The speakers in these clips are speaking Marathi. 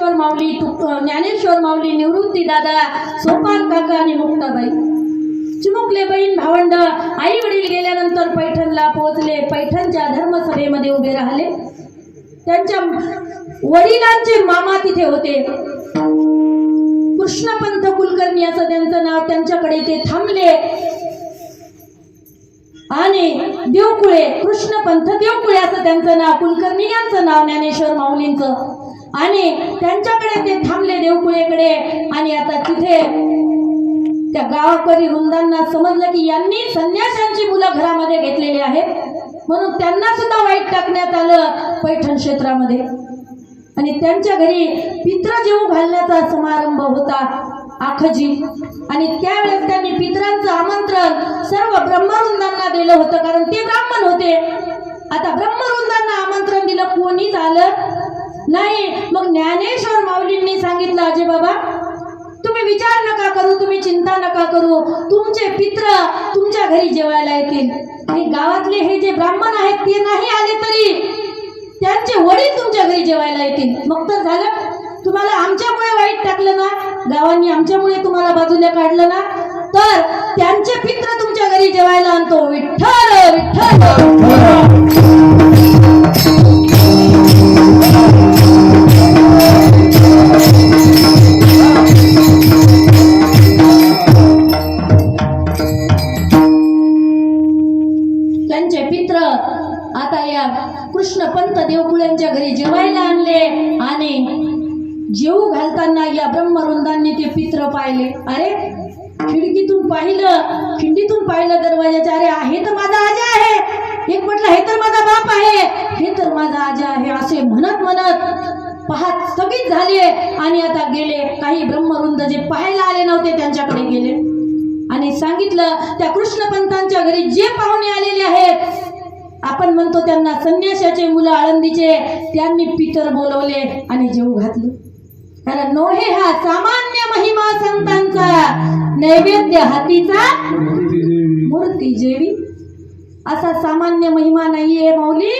ज्ञानेश्वर माऊली तुक ज्ञानेश्वर माऊली निवृत्ती दादा सोपान काका आणि मुक्ताबाई. चिमुकले बहीण भावंड आई वडील गेल्यानंतर पैठणला पोहोचले. पैठणच्या धर्मसभेमध्ये उभे राहिले. त्यांच्या वडिलांचे मामा तिथे होते. कृष्णपंत कुलकर्णी असं त्यांचं नाव त्यांच्याकडे ते थांबले. आणि देवकुळे कृष्णपंथ देवकुळे असं त्यांचं नाव कुलकर्णी यांचं नाव ज्ञानेश्वर माऊलींचं. आणि त्यांच्याकडे ते थांबले देवकुळेकडे. आणि आता तिथे त्या गावाकरी वृंदांना समजलं की यांनी संन्याशांची मुलं घरामध्ये घेतलेली आहेत. म्हणून त्यांना सुद्धा वाईट टाकण्यात आलं पैठण क्षेत्रामध्ये. आणि त्यांच्या घरी पित्र जेवू घालण्याचा समारंभ होता आखजी. आणि त्यावेळेस त्यांनी पित्रांचं आमंत्रण सर्व ब्रह्मवृंदांना दिलं होतं कारण ते ब्राह्मण होते. आता ब्रह्मवृंदांना आमंत्रण दिलं कोणीच आलं नाही मग ज्ञानेश्वर माऊलींनी सांगितलं अजय बाबा तुम्ही विचार नका करू तुम्ही चिंता नका करू. तुमचे पित्र तुमच्या घरी जेवायला येतील. आणि गावातले हे जे ब्राह्मण आहेत ते नाही आले तरी त्यांचे वडील तुमच्या घरी जेवायला येतील. मग तर झालं. तुम्हाला आमच्यामुळे वाईट टाकलं ना गावांनी आमच्यामुळे तुम्हाला बाजूला काढलं ना तर त्यांचे पित्र तुमच्या घरी जेवायला आणतो. विठ्ठल विठ्ठल! देवकुळांच्या देवकुळ्यांच्या घरी जेवायला आणले आणि जेवू घालताना या ब्रह्मवृंदांनी ते पित्र पाहिले. अरे खिडकीतून पाहिलं खिंडीतून पाहिलं दरवाजाच्या अरे हे तर माझा आजा आहे. एक म्हटलं हे तर माझा बाप आहे. हे तर माझा आजा आहे असे म्हणत म्हणत पाहत स्थगित झाले आणि आता गेले. काही ब्रह्मवृंद जे पाहायला आले नव्हते त्यांच्याकडे गेले. आणि सांगितलं त्या कृष्णपंतांच्या घरी जे पाहुणे आलेले आहेत आपण म्हणतो त्यांना संन्याशाचे मुलं आळंदीचे त्यांनी पितर बोलवले आणि जेऊ घातलं. कारण नोहे हा सामान्य महिमा संतांचा नैवेद्य हातीचा मूर्ती जेवी. असा सामान्य महिमा नाहीये माऊली.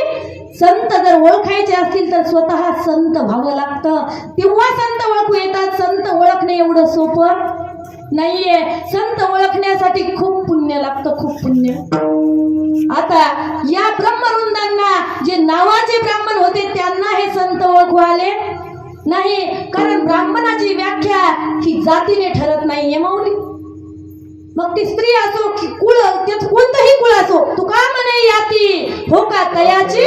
संत जर ओळखायचे असतील तर स्वतः संत व्हावं लागतं. तेव्हा संत ओळखू येतात. संत ओळखणे एवढं सोपं. नाहीये. संत ओळखण्यासाठी खूप पुण्य लागतं खूप पुण्य. आता या ब्रह्मवृंदांना जे नावाचे ब्राह्मण होते त्यांना हे संत ओळखू आले नाही. कारण ब्राह्मणाची व्याख्या ही जातीने ठरत नाहीये माऊली मग ती स्त्री असो की कुळ त्यात कोणतंही कुळ असो तू का म्हणे याती. हो का तयाची?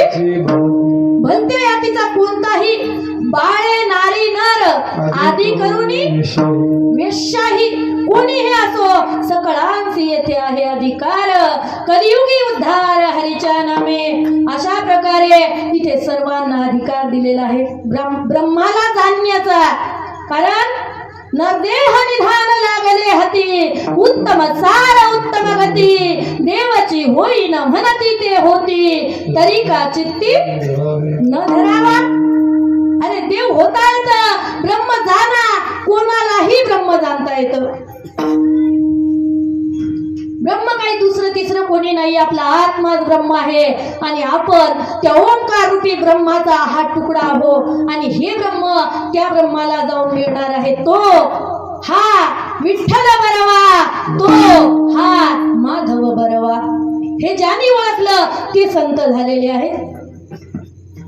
भलते यातीचा कोणताही बाळे नारी नर आदी करुणी वेश्याही कोणीही असो? सकळांसी येथे आहे अधिकार. कलियुगी उद्धार हरीच्या नामे. अशा प्रकारे इथे सर्वांना अधिकार दिलेला आहे. ब्रह्म ब्रह्माला जाणण्याचा कारण नरदेह निधान लागले हती. उत्तम सार उत्तम गती. देवाची होई न म्हणती ते होती. तरी का चित्ती न धरावा? अरे देव होता येत ब्रह्म जाणा कोणालाही ब्रह्म जाणता येत. ब्रह्म काही दुसरं तिसरं कोणी नाही. आपला आत्माच ब्रह्म आहे. आणि आपण त्या ओंकार रूपी ब्रह्माचा हा तुकडा आहो. आणि हे ब्रह्म त्या ब्रह्माला जाऊन मिळणार आहे. तो हा विठ्ठल बरवा. तो हा माधव बरवा. हे ज्यांनी ओळखलं ते संत झालेले आहेत.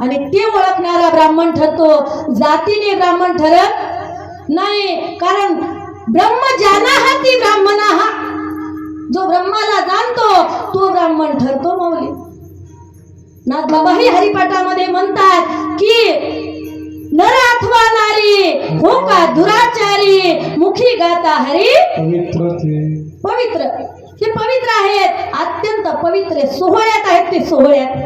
आणि ते ओळखणारा ब्राह्मण ठरतो. जातीने ब्राह्मण ठरत नाही. कारण ब्रह्म ज्याना हा ती ब्राह्मण हा. जो ब्रह्माला जाणतो तो ब्राह्मण ठरतो माऊली नाथ बाबाही हरिपाठामध्ये म्हणतात की नर अथवा नारी हो का दुराचारी मुखी गाता हरी पवित्र ते. पवित्र आहेत. अत्यंत पवित्र सोहळ्यात आहेत ते सोहळ्यात.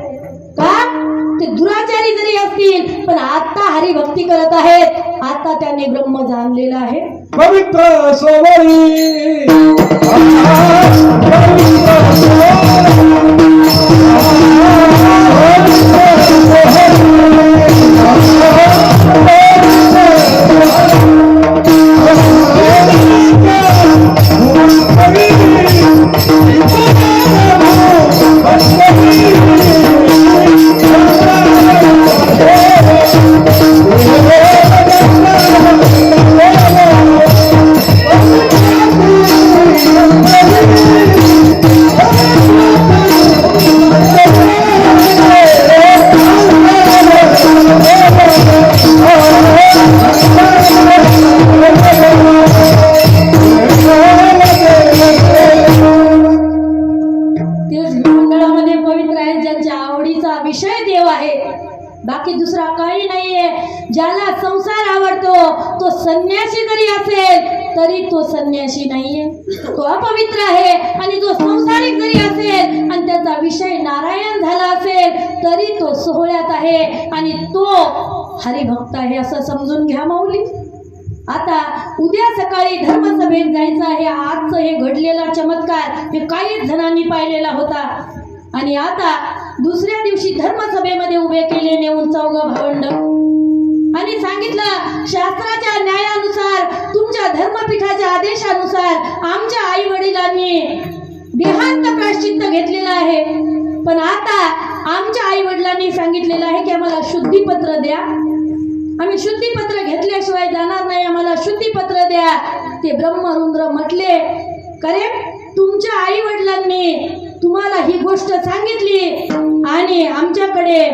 का? ते दुराचारी जरी असतील पण आता हरिभक्ती करत आहेत. आता त्यांनी ब्रह्म जाणलेलं आहे. पवित्र सोवळी पवित्र सोवळी तो नाहीये. तो अपवित्र आहे आणि जो संसारिक जरी असेल आणि त्याचा विषय नारायण झाला असेल तरी तो सोहळ्यात आहे आणि तो हरिभक्त आहे असं समजून घ्या माऊली. आता उद्या सकाळी धर्मसभेत जायचं आहे. आजचं हे घडलेला चमत्कार हे काहीच जणांनी पाहिलेला होता. आणि आता दुसऱ्या दिवशी धर्मसभेमध्ये उभे केले नेऊन चौघ भावंड. आणि सांगितलं शास्त्राच्या न्यायानुसार तुमच्या धर्मपीठाच्या आदेशानुसार आमच्या आई वडिलांनी देहांत प्राश्चित्त घेतलेलं आहे. पण आता आमच्या आई वडिलांनी सांगितलेलं आहे की आम्हाला शुद्धीपत्र द्या. आम्ही शुद्धीपत्र घेतल्याशिवाय जाणार नाही. आम्हाला शुद्धीपत्र द्या. ते ब्रह्मरुंद्र म्हटले करे तुमच्या आई वडिलांनी तुम्हाला ही गोष्ट सांगितली आणि आमच्याकडे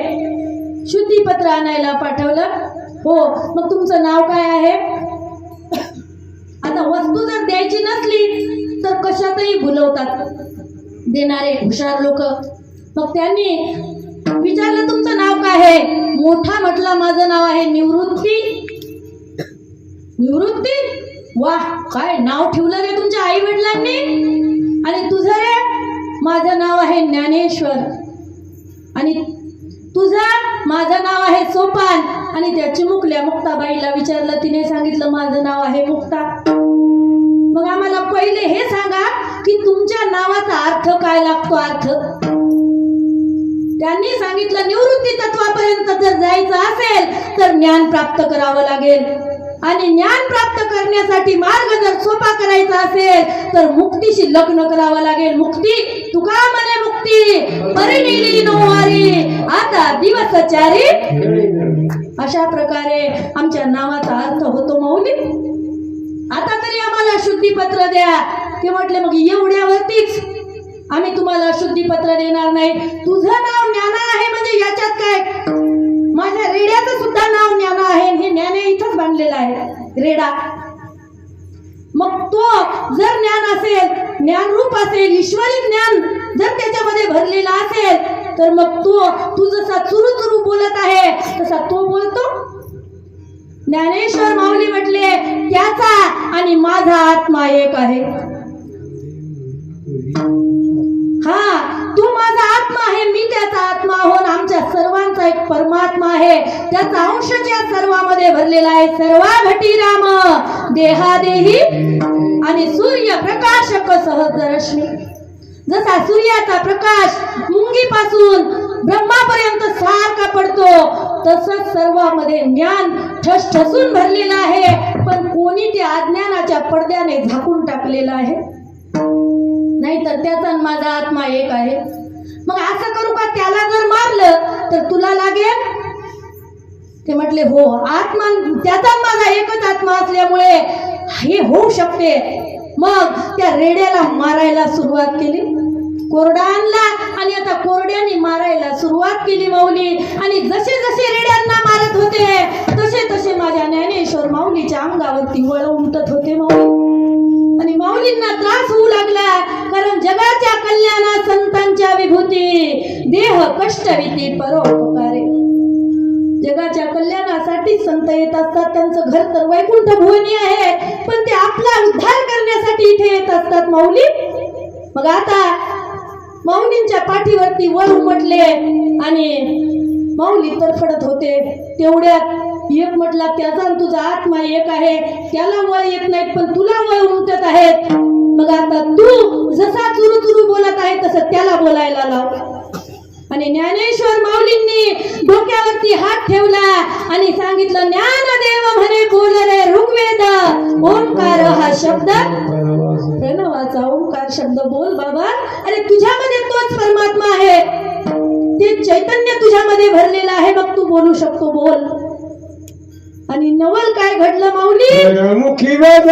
शुद्धीपत्र आणायला पाठवलं. हो मग तुमचं नाव काय आहे? आता वस्तू जर द्यायची नसली तर कशातही भुलवतात. देणारे हुशार लोक. मग त्यांनी विचारलं तुमचं नाव काय आहे? मोठा म्हटला माझं नाव आहे निवृत्ती. निवृत्ती? वा काय नाव ठेवलं रे तुमच्या आई वडिलांनी आणि तुझं रे? माझं नाव आहे ज्ञानेश्वर. आणि तुझं माझं नाव आहे सोपान. आणि त्या चिमुकल्या मुक्ताबाईला विचारलं तिने सांगितलं माझं नाव आहे मुक्ता. मग आम्हाला पहिले हे सांगा की तुमच्या नावाचा अर्थ काय लागतो अर्थ? त्यांनी सांगितलं निवृत्ती तत्वापर्यंत जर जायचं असेल तर ज्ञान प्राप्त करावं लागेल. आणि ज्ञान प्राप्त करण्यासाठी मार्ग जर सोपा करायचा असेल तर मुक्तीशी लग्न करावं लागेल. मुक्ती? तुका म्हणे मुक्ती. परिणिली नोवारी दिवसचारी अशा प्रकारे आमच्या नावाचा अर्थ होतो मौली. आता तरी आम्हाला शुद्धीपत्र द्या. ते म्हटले मग एवढ्यावरतीच आम्ही तुम्हाला शुद्धीपत्र देणार नाही. तुझं नाव ज्ञाना आहे म्हणजे याच्यात काय? माझ्या रेड्याचं सुद्धा नाव ज्ञाना आहे हे ज्ञाने इथंच बांधलेलं आहे. रेडा मग तो जर ज्ञान असेल ज्ञानरूप असेल ईश्वरी ज्ञान जर त्याच्यामध्ये भरलेला असेल तर मग तो तू जसा चुरू चुरू बोलत आहे तसा तो बोलतो. ज्ञानेश्वर माऊली म्हटले त्याचा आणि माझा आत्मा एक आहे. आत्मा आहे मी त्याचा आत्मा आहोत आमच्या सर्वांचा एक परमात्मा आहे. त्याचा अंश ज्या सर्वांमध्ये भरलेला आहे सर्वा घटी राम. देहादेही आणि सूर्य प्रकाशक सहज रश्मी. जसा सूर्याचा प्रकाश मुंगीपासून ब्रह्मापर्यंत सारखा पडतो तसंच सर्वांमध्ये ज्ञान ठसठसून भरलेलं आहे पण कोणी ते अज्ञानाच्या पडद्याने झाकून टाकलेलं आहे? नाहीतर त्याचा आणि माझा आत्मा एक आहे. मग असं करू का त्याला जर मारलं तर तुला लागेल? ते म्हटले हो आत्मा त्याचा माझा एकच आत्मा असल्यामुळे हे होऊ शकते. मग त्या रेड्याला मारायला सुरुवात केली. कोरडा आणला आणि आता कोरड्याने मारायला सुरुवात केली माऊली. आणि जसे जसे रेड्यांना मारत होते तसे तसे माझ्या ज्ञानेश्वर माऊलीच्या अंगावरती वळ उमटत होते माऊली. माऊलींना त्रास होऊ लागला कारण जगाच्या कल्याणा संतांच्या विभूती देह कष्ट विती परोपकारे. जगाच्या कल्याणासाठी संत येत असतात त्यांचं घर तर वैकुंठ भुवनी आहे पण ते आपला उद्धार करण्यासाठी इथे येत असतात माऊली मग आता माऊलींच्या पाठीवरती वर उमटले आणि माऊली तरफडत होते तेवढ्यात एक म्हटला त्याचा तुझा आत्मा एक आहे. त्याला वळ येत नाहीत पण तुला वळ उमटत आहेत. मग आता तू जसा चुरू चुरू बोलत आहे तसं त्याला बोलायला लाव. आणि ज्ञानेश्वर माऊलींनी डोक्यावरती हात ठेवला आणि सांगितलं ज्ञानदेव म्हणे बोल रे ऋग्वेद. ओंकार हा शब्द. प्रणवाचा ओंकार शब्द बोल बाबा. अरे तुझ्यामध्ये तोच परमात्मा आहे. ते चैतन्य तुझ्यामध्ये भरलेलं आहे. मग तू बोलू शकतो बोल. आणि नवल काय घडलं माऊली? मुखी वेद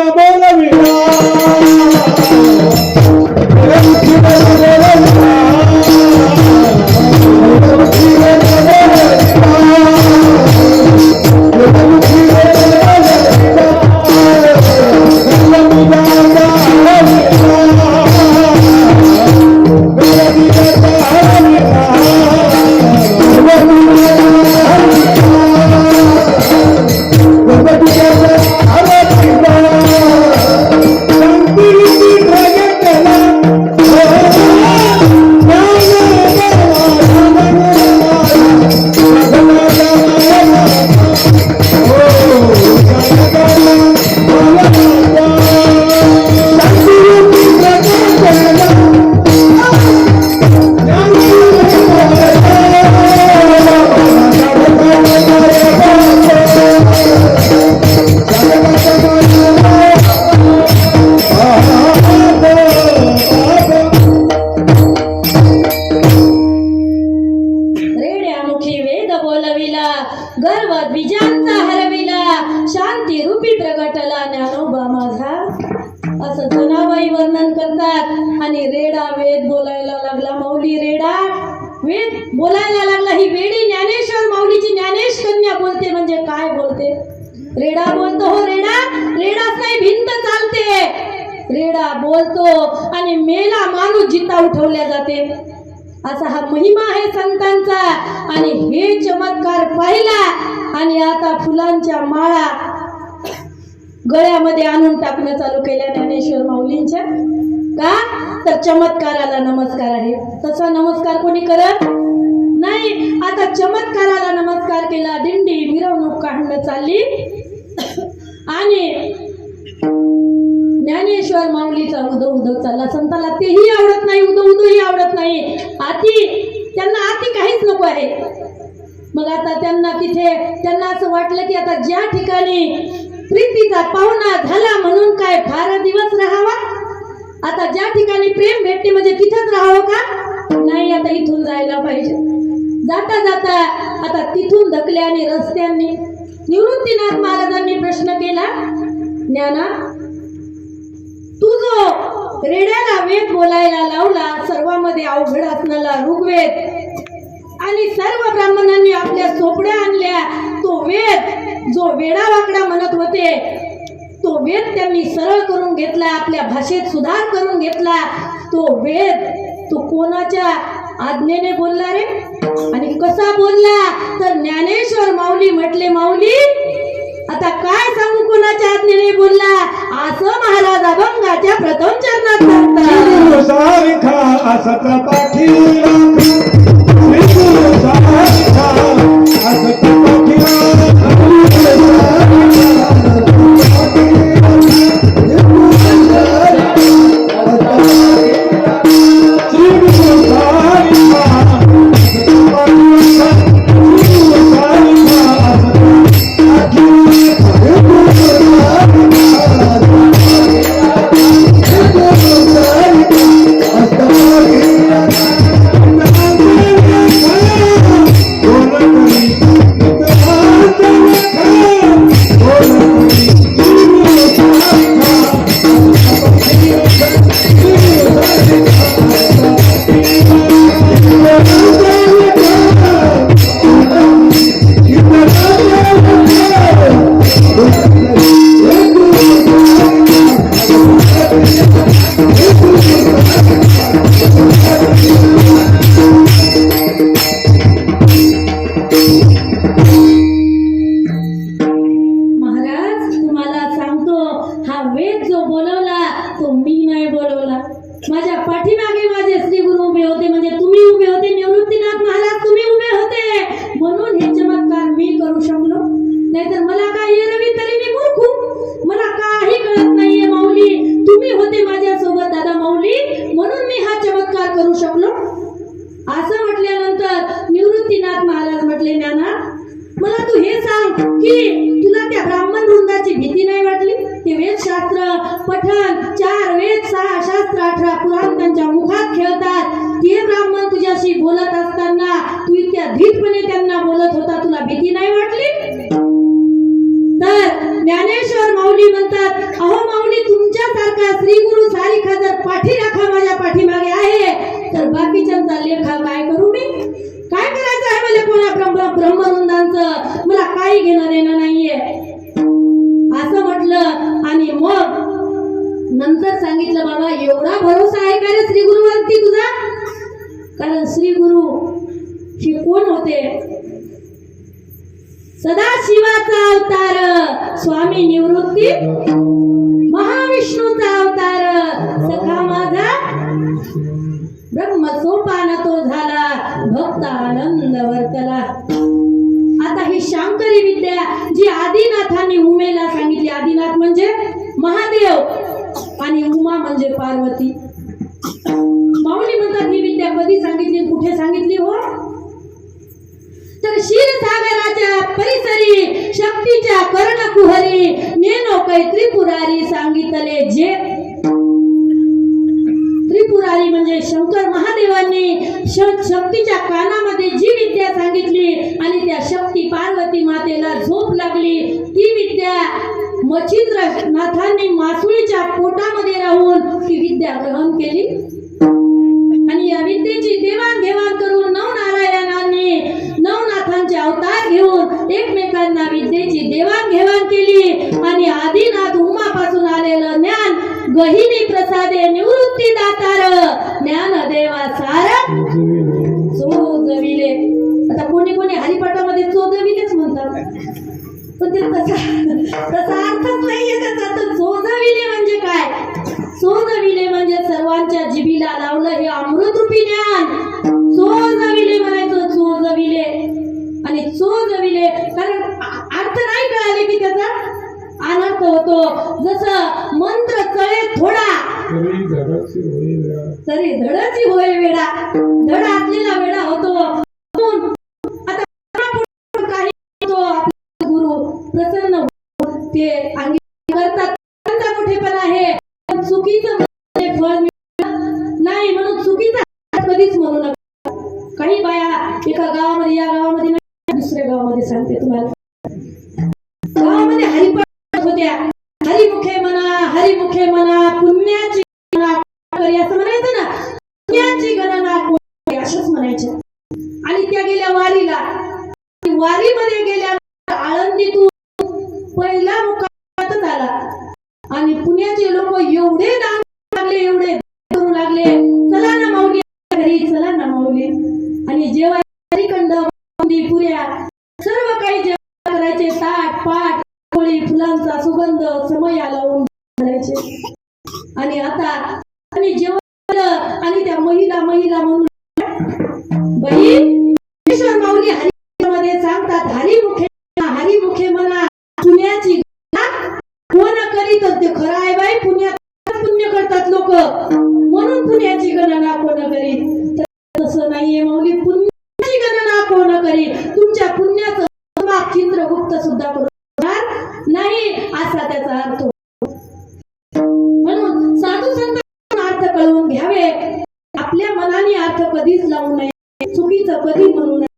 वर्णन करतात. आणि रेडा वेद बोलायला लागला माऊली रेडा वेद बोलायला लागला. ही वेडी ज्ञानेश्वर माऊलीची ज्ञानेश कन्या बोलते. म्हणजे काय बोलते? रेडा बोलतो हो रेडा रेडाच नाही भिंत चालते. रेडा बोलतो आणि मेला माणूस जिता उठवल्या जाते. असा हा महिमा आहे संतांचा. आणि हे चमत्कार पाहिला. आणि आता फुलांच्या माळा गळ्यामध्ये आणून टाकणं चालू केल्या ज्ञानेश्वर माऊलींच्या. का? तर चमत्काराला नमस्कार आहे. तसा नमस्कार कोणी करत? नाही. आता चमत्काराला नमस्कार केला. दिंडी मिरवणूक काढणं चालली. आणि ज्ञानेश्वर माऊलीचा उदो उदो चालला. संताला तेही आवडत नाही. उदो उदोही आवडत नाही. आती त्यांना आती काहीच नको आहे. मग आता त्यांना तिथे त्यांना असं वाटलं की आता ज्या ठिकाणी प्रीतीचा पाहुणा झाला म्हणून काय फार दिवस राहावा? आता ज्या ठिकाणी प्रेम भेटते म्हणजे तिथंच राहावं का? नाही आता इथून जायला पाहिजे. जाता जाता आता तिथून धकल्याने रस्त्यांनी निवृत्तीनाथ महाराजांनी प्रश्न केला ज्ञाना तू जो रेड्याला वेद बोलायला लावला सर्वांमध्ये अवघड असणारा ऋग्वेद आणि सर्व ब्राह्मणांनी आपल्या सोपड्या आणल्या. तो वेद जो वेडावाकडा म्हणत होते तो वेद त्यांनी सरळ करून घेतला आपल्या भाषेत सुधार करून घेतला. तो वेद तो कोणाच्या आज्ञेने बोलला रे? आणि कसा बोलला? तर ज्ञानेश्वर माऊली म्हटले माऊली आता काय सांगू कोणाच्या आज्ञेने बोलला? असं महाराज अभंगाच्या प्रथम चरणात सांगतात. Gracias. शास्त्र अठरा पुराण त्यांच्या मुखात खेळतात. ते ब्राह्मण तुझ्याशी बोलत असताना तू इतक्या धीटपणे त्यांना बोलत होता तुला भीती नाही वाटली? तर ज्ञानेश्वर माऊली म्हणतात अहो माऊली तुमच्यासारखा श्री गुरु सारी जर पाठीराखा सदाशिवाचा अवतार. स्वामी निवृत्ती. महाविष्णूचा अवतार. सखा माझा. ब्रह्म सोपान तो झाला. भक्त आनंद वर्तला. आता ही शांकरी विद्या जी आदिनाथाने उमेला सांगितली. आदिनाथ म्हणजे महादेव आणि उमा म्हणजे पार्वती. माऊली म्हणतात ही विद्या कधी सांगितली? कुठे सांगितली हो? तर क्षीरसागराच्या परिसरी शक्तीच्या कर्णकुहरी नेनो कै त्रिपुरारी सांगितले जे त्रिपुरारी म्हणजे शंकर महादेवांनी शक्तीच्या कानामध्ये जी विद्या सांगितली आणि त्या शक्ती पार्वती मातेला झोप लागली. ती विद्या मचिंद्र नाथांनी मासुळीच्या पोटामध्ये राहून ती विद्या ग्रहण केली. आणि या विद्येची देवाणघेवाण अवतार घेऊन एकमेकांना विद्येची देवाणघेवाण केली. आणि आदिनाथ उमापासून आलेलं ज्ञान गहिनी प्रसादे निवृत्ती दातार. ज्ञान देवा सार सोजविले आता कोणी कोणी हरिपाठामध्ये चोजविलेच म्हणतात. पण ते तसा तसा अर्थच नाहीये त्याचा. तर सोजविले म्हणजे काय? सोजविले म्हणजे सर्वांच्या जिभीला लावलं हे अमृतरूपी ज्ञान. धडाची तरी धडाची होई वेळा. धड असलेला वेडा होतो. आता काही होतो. गुरु प्रसन्न ते अंगी करतात. त्यांचा मोठेपण आहे. चुकीचं म्हणजे फळ नाही म्हणून चुकीचा कधीच म्हणू नका. काही बाया एका गावामध्ये या गावामध्ये नाही दुसऱ्या गावामध्ये सांगते तुम्हाला. फुलांचा सुगंध समया लावून घालायचे. आणि आता आणि जेव्हा आणि त्या महिला महिला म्हणून कधीच लावू नये. चुकीचं कधी म्हणू नये.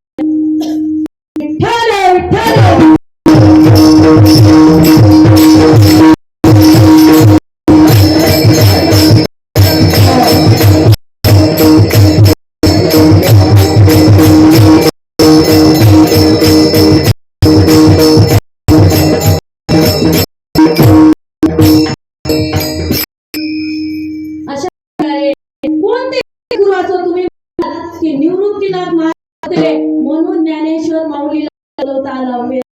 Ta 面